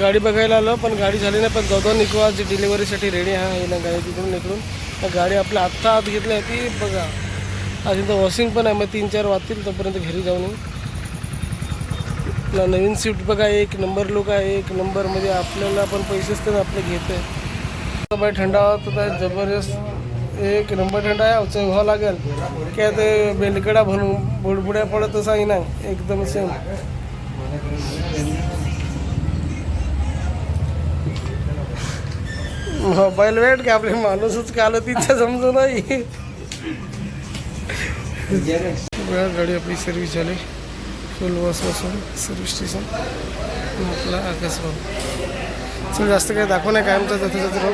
गाडी बघायला आलो पण गाडी झाली नाही पण गौतम निकवा जी डिलिव्हरीसाठी रेडी आहे. ना गाडी तिकडून निकडून गाडी आपल्या आत्ता आत घेतली आहे ती बघा. आज इथं वॉशिंग पण आहे मग तीन चार वाजतील तोपर्यंत घरी जाऊन आपला नवीन स्विफ्ट बघा एक नंबर लुक आहे एक नंबर म्हणजे आपल्याला पण पैसेच तर आपले घेते. बाय थंडा तर जबरदस्त एक नंबर थंड आहे अवचं व्हावं लागेल. काय ते बेलकडा भरून बुडबुड्या पडत असा ना एकदम सेम मोबाईल वेट की आपले माणूसच काल आलं तिथं समजू नाही. गाडी आपली सर्व्हिस झाली. फुल बस बसून सर्व्हिस स्टेशन आपला आकाश सर जास्त काही दाखव नाही कायमचा आमचा जाता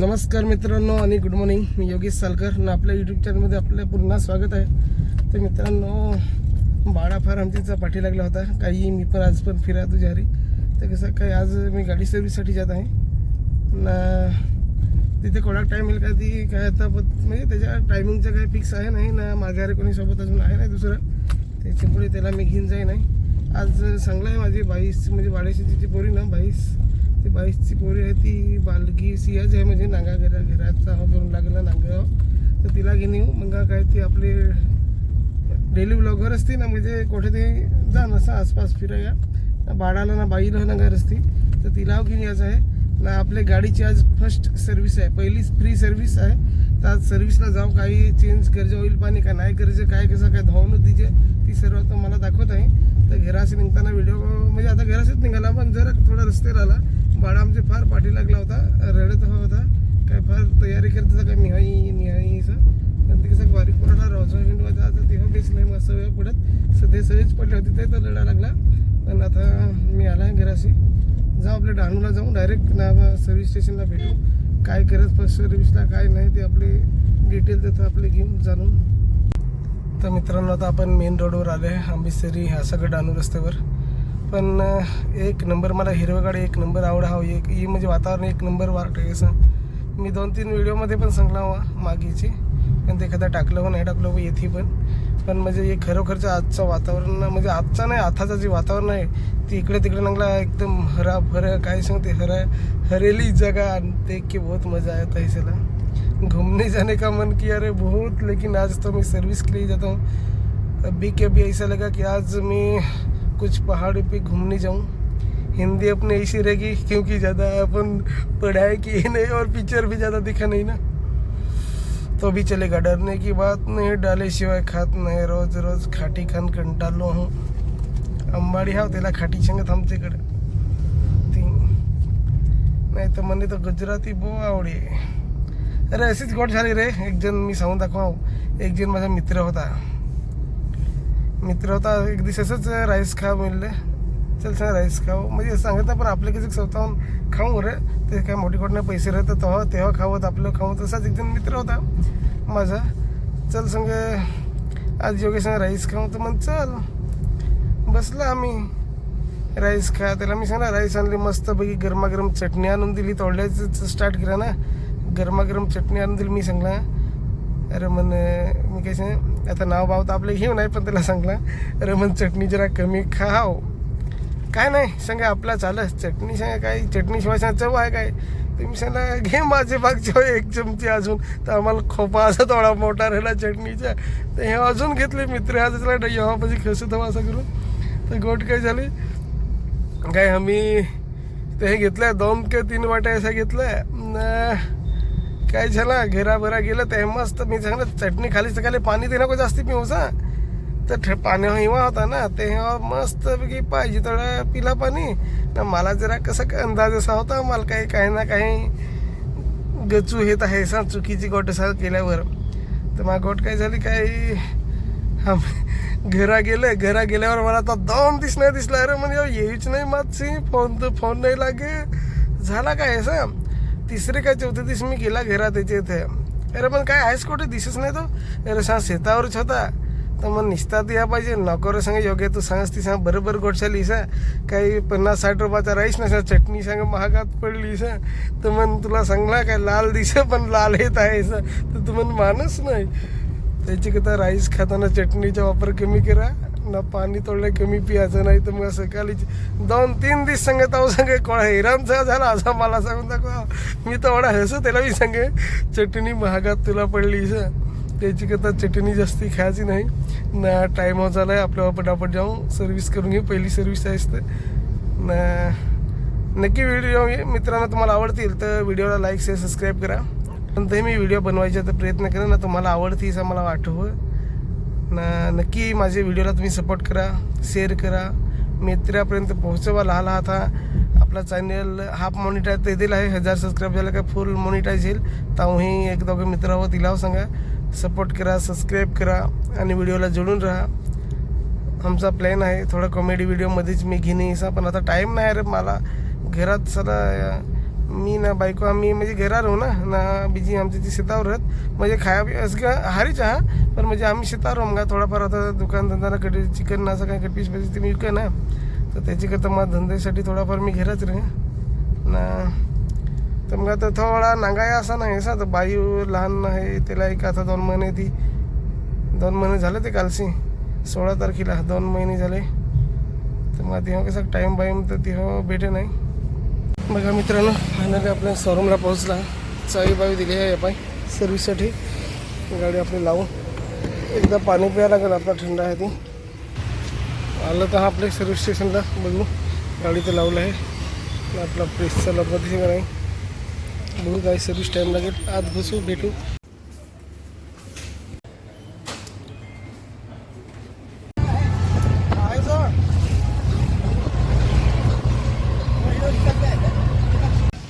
नमस्कार मित्रांनो आणि गुड मॉर्निंग मी योगेश सालकर. आणि आपल्या यूट्यूब चॅनलमध्ये आपलं पुन्हा स्वागत आहे. तर मित्रांनो बाळा फार आमच्या पाठी लागला होता. काही मी पण आज पण फिरा तुझ्या हरी तर कसं काय आज मी गाडी सर्व्हिससाठी जात आहे. ना तिथे कोणाक टाईम येईल का ती काय आता म्हणजे त्याच्या टायमिंगचं काही फिक्स आहे नाही ना माघारी कोणी सोबत अजून आहे नाही दुसरं त्याच्यामुळे त्याला मी घेऊन जाई नाही आज चांगलं आहे माझी बाईस म्हणजे बाळाची तिची पोरी ना बाईस ती बाईसची पोरी आहे ती बालकी सियाज आहे म्हणजे नांगा घरा घराचा करून लागला नांगाव तर तिला घेऊन येऊ मग काय ती आपली डेली ब्लॉगर असते ना म्हणजे कुठे ते जा नसा आसपास फिराया ना बाळाला ना बाईला ना घर असते तर तिला घेऊन यायचं आहे. ना आपल्या गाडीची आज फर्स्ट सर्व्हिस आहे. पहिलीच फ्री सर्व्हिस आहे. तर आज सर्व्हिसला जाऊ काही चेंज करायचं ऑइल पाणी का नाही करायचं काय कसं काय धावून तिचे ती सर्व आता मला दाखवत आहे. तर घराशी निघताना व्हिडिओ म्हणजे आता घराशीच निघाला पण जरा थोडा रस्ते राहिला. बाळा आमचे फार पाठी लागला होता रडत होता. काय फार तयारी करत होता काय निहाई निहाई असं. पण ते कसं बारीक पडला रावचा हिंडवाचा आता तेव्हा बेस नाही मस्त वेळ पडत. सध्या सहज पडली होती ते तर लढा लागला. पण आता मी आला आहे घराशी. जाऊ आपल्या डहाणूला जाऊ डायरेक्ट ना सर्व्हिस स्टेशनला भेटू. काय करत फर्स्ट सर्व्हिसला काय नाही ते आपले डिटेल देतो आपले घेऊन जाणून. तर मित्रांनो आता आपण मेन रोडवर आलो आहे आंबेसरी ह्या सगळं डहाणू रस्त्यावर. पण एक नंबर मला हिरवगाडी एक नंबर आवडा हवं एक ही म्हणजे वातावरण एक नंबर वाटतं असं. मी दोन तीन व्हिडिओमध्ये पण सांगला हवा मागीची. पण ते एखादा टाकलं व नाही टाकलं व येथे पण. पण म्हणजे हे खरोखरचं आजचं वातावरण, म्हणजे आजचा नाही, आताचं जे वातावरण आहे, ते इकडे तिकडे नंगला एकदम हरा भरा, काय सांगते हरा, हरेली जगह देख के बहुत मज़ा आता है इसला घूमने जाने का मन किया अरे बहुत, लेकिन आज तो मैं सर्विस के लिए जाता हूँ। अभी के अभी ऐसा लगा कि आज मैं कुछ पहाड़ पे घूमने जाऊँ। हिंदी अपने ऐसी रहेगी, क्योंकि ज़्यादा अपन पढ़ाई की नहीं और पिक्चर भी ज़्यादा दिखा नहीं ना। तो भी चलेगा डरने की बात नहीं डाले शिवाय खात नाही। रोज रोज खाटी खान कंटाळलो हूँ। अंबाडी हाव त्याला खाटी सांगत आमच्याकडे ती नाही तर म्हणे तर गुजराती बो आवडे अरे अशीच गोट झाली रे। एक जण मी सांगून दाखवा एक जण माझा मित्र होता। मित्र होता एक दिवस असंच राईस खा म्हणले चल सांग राईस खाऊ. म्हणजे सांगितलं पण आपले कसं स्वतःहून खाऊ रे. ते काय मोठी कोट पैसे राहतं तेव्हा तेव्हा खावत आपलं खाऊ तसाच एक मित्र होता माझा. चल संग आज योगेश राईस खाऊ. तर मग चल. बसला आम्ही. राईस खा. त्याला मी सांगा राईस आणली मस्त पैकी गरमागरम चटणी आणून दिली. तोडल्याचं स्टार्ट करा ना. गरमागरम चटणी आणून दिली मी सांगला. अरे मन मी काय सांग? आता नाव भाव तर आपलं घेऊ नाही पण त्याला सांगला. अरे मन चटणी जरा कमी खाव काय नाही सांगा आपला चालत चटणी सांगा काय चटणीशिवाय सांगा चव आहे काय? तुम्ही सांगा घे माझे मागच्या हो, एक चमची अजून. तर आम्हाला खोपा असा थोडा मोठा राहिला चटणीचा. तर हे अजून घेतले मित्र आज त्याला येवापाशी खसू थवा असं करून. तर गोट काय झाले? काय आम्ही ते हे घेतलं दोन किंवा तीन वाट्या असं घेतलं न काय झाला? घेराभरा गेलं ते मस्त मी सांगलं चटणी खाली सकाळी पाणी ते नको जास्ती पिऊसा तर ठे- पाणी हिवा होता ना ते मस्त पैकी पाहिजे थोडं पिला पाणी. ना मला जरा कसं काय अंदाज असा होता मला काही काही ना काही गचू येत आहे सा चुकीची गोट असा केल्यावर. तर मग गोट काय झाली काही घरा गेलं घरा गेल्यावर मला आता दम दिस नाही दिसला. अरे म्हणजे येईच नाही मातशी फोन तर फोन नाही लागे. झाला काय असा? तिसरे काय चौथे दिवस मी गेला घरा त्याच्या इथे. अरे पण काय आहेस कुठे दिसच नाही तो? अरे सांग शेतावरच होता. तर मग निसतात या पाहिजे नोकर रे सांग योग्य तू सांगस ती सांग बरोबर गोठशाली सा काही पन्नास साठ रुपयाचा राईस नसा चटणी सांग महागात पडली सा तर मग तुला सांगला काय लाल दिस पण लाल येत आहे सा तर तू म्हण मानस नाही त्याची कथा राईस खाताना चटणीचा वापर कमी करा ना पाणी तोडलं कमी पियाचं नाही तर मग सकाळी दोन तीन दिवस सांगत आहो सांगे कोणा हैराणचा झाला असा मला सांगून दाखवा मी तर एवढा हसत त्याला मी सांगे चटणी महागात तुला पडली सर त्याची कथा चटणी जास्ती खायची नाही. ना टाईम झाला आहे आपल्याला पटापट जाऊन सर्व्हिस करून घेऊ पहिली सर्व्हिस आहे तर ना नक्की व्हिडिओ मित्रांनो तुम्हाला आवडतील तर व्हिडिओला लाईक शेअर सबस्क्राईब करा. नंतर मी व्हिडिओ बनवायचा तर प्रयत्न करेन. ना तुम्हाला आवडती असं मला वाटवं ना नक्की माझ्या व्हिडिओला तुम्ही सपोर्ट करा. शेअर करा. मित्रापर्यंत पोहोचवा लहान लहा आपला चॅनल हाफ मॉनिटाईज ते दिला आहे. हजार सबस्क्राईब झालं का फुल मॉनिटाईज येईल. तर एक दोघं मित्रावर तिलाव सांगा. सपोर्ट करा सबस्क्राईब करा आणि व्हिडिओला जोडून राहा. आमचा प्लॅन आहे थोडा कॉमेडी व्हिडिओमध्येच मी घेणे. असा पण आता टाईम नाही रे मला. घरात सदा मी ना बायको आम्ही म्हणजे घरात राहू ना. ना बिजी आमची ती शेतावर राहत म्हणजे खाया बी असं हारीच हा पण म्हणजे आम्ही शेतावर राहू. का थोडाफार आता दुकानधंदाला धंदा चिकन असं काय कटपीस पाहिजे ते मी विकं ना. तर त्याच्याकरता मला धंद्यासाठी थोडाफार मी घरात रे ना. तर मग आता थोडा नांगाय असा नाही असा तर बाई लहान आहे त्याला एक आता दोन महिने ती दोन महिने झाले ते कालशी सोळा तारखेला दोन महिने झाले. तर मग तेव्हा कसं टाईम बाईम तर तेव्हा हो भेटे नाही. बघा मित्रांनो फायनली आपल्या शोरूमला पोहोचला. चावी बावी दिली आहे पाय सर्व्हिससाठी गाडी आपली लावून एकदा पाणी प्यायला लागेल आपला थंड आहे ती. आलं तर हा आपल्या सर्व्हिस स्टेशनला बघू. गाडी तर लावलं आहे. आपला प्रेसचा लग्न नाही? म्हणून काही सर्विस टाईम लागेल. आत बसू भेटू.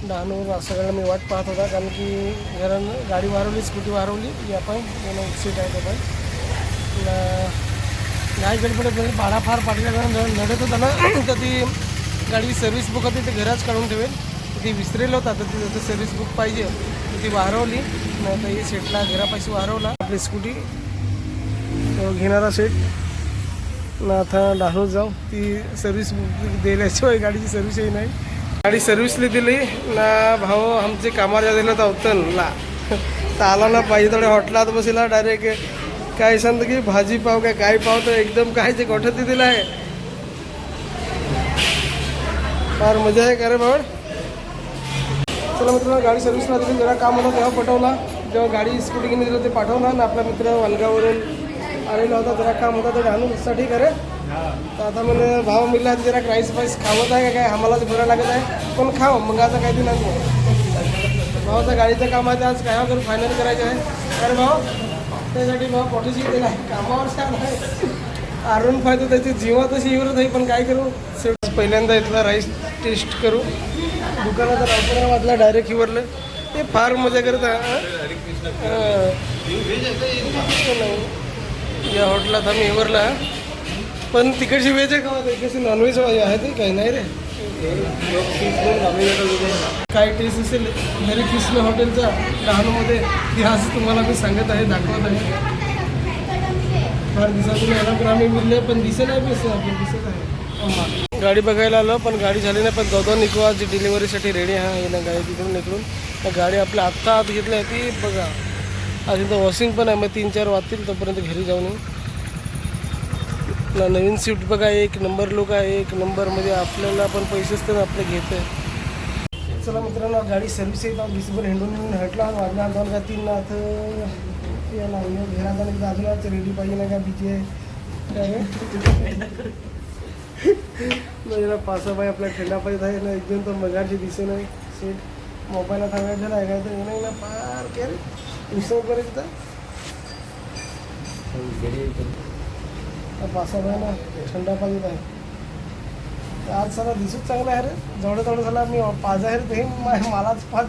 डहाणूर सगळ्यांना मी वाट पाहत होता कारण की घरानं गाडी वारवली स्कूटी वारवली या पण सीट आहे आहे पण नाही गडबडत म्हणजे भाडा फार पाठल्या नडत होता ना तर ती गाडी सर्व्हिस बुक होती ते घराच काढून ठेवेल. ती विसरेल होता. तर ती जसं सर्व्हिस बुक पाहिजे. तर ती वारवली. नाही तर ही सेटला घरापाशी वाहरवला आपली स्कूटी घेणारा सेट ना आता डहाणूर जाऊ. ती सर्व्हिस बुक दिल्याशिवाय गाडीची सर्व्हिसही नाही. गाडी सर्व्हिसली दिली. ना भाऊ आमचे कामाला दिलं तर होतं ना. तर आला ना पाहिजे थोड्या हॉटलात बसला डायरेक्ट काय सांगतो की भाजी पाव काय काय पाव तर एकदम काय ते गोठ्यात दिलं आहे. फार मजा आहे का रे भाऊ? चला मित्रांनो गाडी सर्व्हिसला दिली जरा काम होतं तेव्हा पटवला जेव्हा गाडी स्कूटी घेऊन दिलं ते पाठवला आणि आपला मित्र वनगावरून आलेला होता जरा काम होता तर साठी करे तर आता म्हणजे भाव मिळला जरा राईस वाईस खावत आहे का काय? आम्हालाच बरं लागत आहे. पण खाव? मग आता काही नाही. भावाचं गाडीचं काम आहे ते आज काय करून फायनल करायचं आहे. अरे भाऊ त्यासाठी भाऊ पोटीशी दिला आहे. कामावर छान आहे. आरून फायदा त्याची जीवा तशी येऊनच आहे पण काय करू? पहिल्यांदा इथला राईस टेस्ट करू. दुकानात रावपुरा वाजला डायरेक्ट हिवरलं. ते फार मजा करत आहे या हॉटेलात आम्ही हिवरला पण तिकडची व्हेज आहे का? इकडची नॉनव्हेज आहे ते काही नाही रे. काय टेस्ट असेल? घरी कृष्ण हॉटेलचा डहाणूमध्ये इतिहास तुम्हाला मी सांगत आहे दाखवत आहे. फार दिवसातून यायला पण आम्ही मिळले पण दिसत नाही पैसे दिसत आहे. गाडी बघायला आलो पण गाडी झाली नाही पण दोन निघू जी डिलिव्हरीसाठी रेडी आहे. येणं गाडी तिकडून निघून. गाडी आपल्या आत्ता आत घेतली आहे ती बघा. आज इथं वॉशिंग पण आहे मग तीन चार वाजतील तोपर्यंत घरी जाऊन येऊ. आपला नवीन स्विफ्ट बघा एक नंबर लुक आहे एक नंबरमध्ये आपल्याला पण पैसेच तर आपले घेत आहे. चला मित्रांनो गाडी सर्व्हिस येतात दिसभर हिंडून हिंडून हटला वाजला दोन का तीन नाथ याला घरात आणि बाजूलाच रेडी पाहिजे नाही का बिचे म्हणजे पासाबाई आपल्या थंडा पाहिजे आहे ना एकदम तर मगाशी दिसे नाही. सीट मोबाईलला थांबायचं झाला आहे काय तर नाही ना फार काय रे विसरपर्यंत पासाबाई ना थंडा पाहिजे आहे आज सरा दिसूच चांगला आहे रे. जवढं तेवढं झाला मी पाच आहे रे ते. मा- मलाच पाच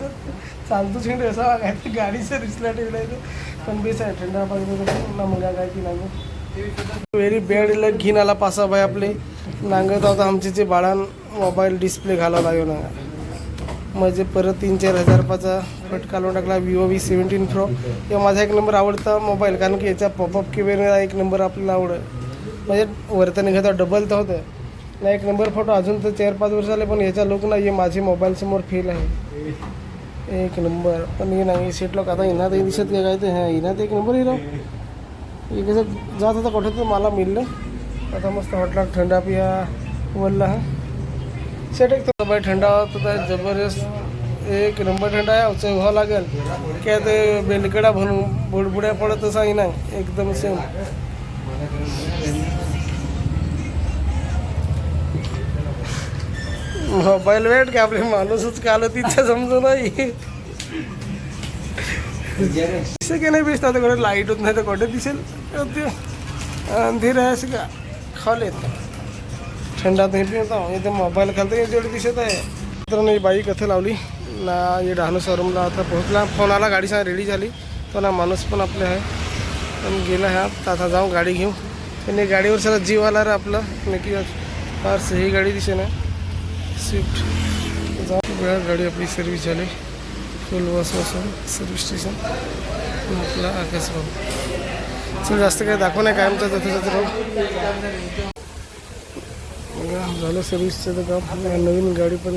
चालतो हिंड असा. काय गाडीचं रिसला ठेवलं पण बेस आहे थंडा पाहिजे ना मुलगा काय की नाही? व्हेरी बॅड लक घेऊन आला पासा बाय आपले. नांगत होता आमचे जे बाळान मोबाईल डिस्प्ले घालावा लागेल ना म्हणजे परत तीन चार हजार रुपयाचा फट काढून टाकला विवो व्ही सेवन्टीन प्रो किंवा माझा एक नंबर आवडता मोबाईल कारण की याचा पॉपअप कॅमेरा एक नंबर आपल्याला आवडत म्हणजे वरतं निघायचा डबल तर होतं ना एक नंबर फोटो अजून तर चार पाच वर्ष झाले पण याचा लोक ना हे माझे मोबाईलसमोर फेल आहे. एक नंबर पण हे नाही सेट लोक आता इनात दिसत काय काय ते हां इनात एक नंबर हिरो इकडे जात होता कुठे तर मला मिळलं आता मस्त वाटला थंडा पिया बोलला हा। सेट एक तर बाई थंडा होता जबरदस्त। एक नंबर थंडा आहे अवचं व्हावं लागेल। काय ते बेलकडा म्हणून बुडबुड्या पडत तसा ना एकदम सेम मोबाईल वेट की आपले माणूसच काल तिथे समजू नाही दिसे की नाही आता कुठे लाइट होत नाही तर कुठे दिसेल ते अंधेर आहे असं का खाल येत थंडात हे इथे मोबाईल खालतं तेवढे दिसत आहे तर नाही बाई कथे लावली ना हे डहाणू शोरूमला आता पोहोचला फोन आला गाडी सांग रेडी झाली तो ना माणूस पण आपले आहे। पण गेला ह्या तर आता जाऊन गाडी घेऊ आणि गाडीवर सगळं जीव आला रे आपलं नक्की फार सही गाडी दिसे ना स्विफ्ट जाऊ वेळा गाडी आपली सर्विस झाली. फुल बस सर्व्हिस स्टेशन आपला आकाश भाऊ. चल जास्त काही दाखव नाही कायमचं आमचा तर बघा झालं सर्व्हिसचं तर काम. नवीन गाडी पण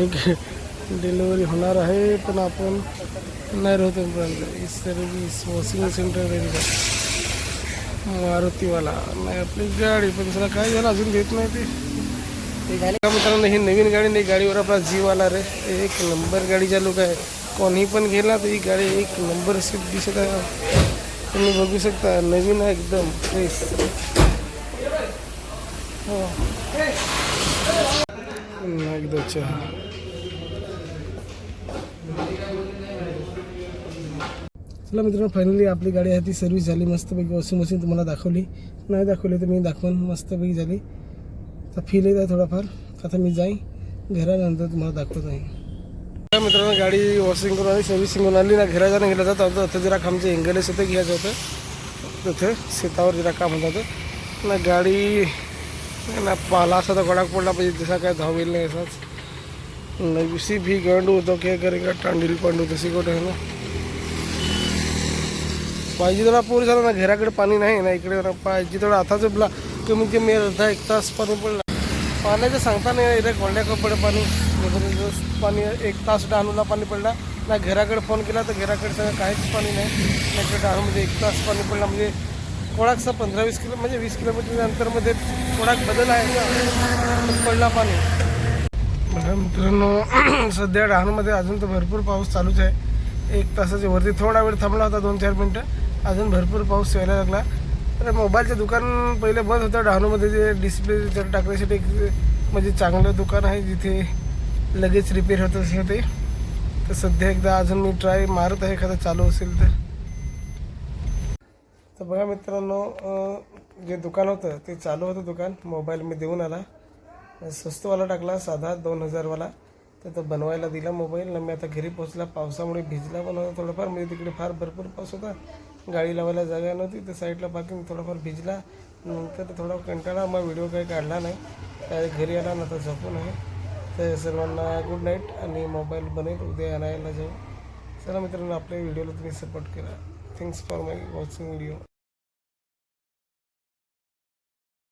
एक डिलिव्हरी होणार आहे पण आपण नाही राहतो सर्व्हिस वॉशिंग सेंटर मारुतीवाला. नाही आपली गाडी पण त्याला काय झालं अजून घेत नाही ते. का मित्रांनो ही नवीन गाडी नाही गाडीवर आपला जीव आला रे. एक नंबर गाडीच्या लोक आहे कोणी पण गेला तर ही गाडी एक नंबर सीट दिसत आहे. तुम्ही बघू शकता नवीन आहे एकदम फ्रेश हो. एकदा चहा. चला मित्रांनो फायनली आपली गाडी आहे ती सर्व्हिस झाली मस्तपैकी वॉशिंग मशीन तुम्हाला दाखवली. नाही दाखवली तर मी दाखवून मस्तपैकी झाली. तर फील येत आहे थोडाफार. आता मी जाईन घरानंतर तुम्हाला दाखवत आहे. त्या मित्रांनो गाडी वॉशिंग करून आली सर्व्हिसिंग करून आली. ना घरा जाणं गेलं जातं आता जरा आमचं एंगलेस होतं घ्यायचं होतं. तिथे शेतावर जरा काम होतं होतं. ना गाडी ना पाला असा तर गडाक पडला पाहिजे. जसा काय धावेल नाही असाच. नवीसी भी गंडू होतो की करेगा? टांडील पांडू तशी गोट आहे ना. पाहिजे तेवढा पूर झाला ना घराकडे पाणी नाही ना इकडे ना पाहिजे तेवढा आताच ब्ला कमी म्हणजे कमी अर्धा एक तास पाणी पडला. पाण्याचं सांगता नाही इथे कोंड्या कपडे पाणी. जबरदस्त पाणी एक तास डहाणूला पाणी पडला. ना घराकडे फोन केला तर घराकडे सगळं काहीच पाणी नाही. नाही डहाणूमध्ये एक तास पाणी पडला. म्हणजे कोडाकचा पंधरा वीस किलो म्हणजे वीस किलोमीटर अंतरमध्ये कोडाक बदल आहे. ना पडला पाणी. बघा मित्रांनो सध्या डहाणूमध्ये अजून तर भरपूर पाऊस चालूच आहे. एक तासाच्या वरती थोडा वेळ थांबला होता दोन चार मिनटं. अजून भरपूर पाऊस यायला लागला. तर मोबाईलचं दुकान पहिले बंद होतं. डहाणूमध्ये जे डिस्प्ले टाकण्यासाठी एक म्हणजे चांगलं दुकान आहे जिथे लगेच रिपेअर होत असेल ते. तर सध्या एकदा अजून मी ट्राय मारत आहे. एखादं चालू असेल तर. तर बघा मित्रांनो जे दुकान होतं ते चालू होतं दुकान. मोबाईल मी देऊन आला. स्वस्तवाला टाकला साधा दोन हजारवाला. तर तो बनवायला दिला मोबाईल. ना मी आता घरी पोहोचला. पावसामुळे भिजला पण होता थोडंफार. म्हणजे तिकडे फार भरपूर पाऊस होता. गाडी लावायला जागा नव्हती तर साईडला पार्किंग थोडाफार भिजला. नंतर थोडा कंटाळा मग व्हिडिओ काही काढला नाही. त्या घरी आला ना तर झोपून आहे. तर सर्वांना गुड नाईट आणि मोबाईल बनेल उद्या आणायला जाऊ. चला मित्रांनो आपल्या व्हिडिओला तुम्ही सपोर्ट करा. Thanks for my watching video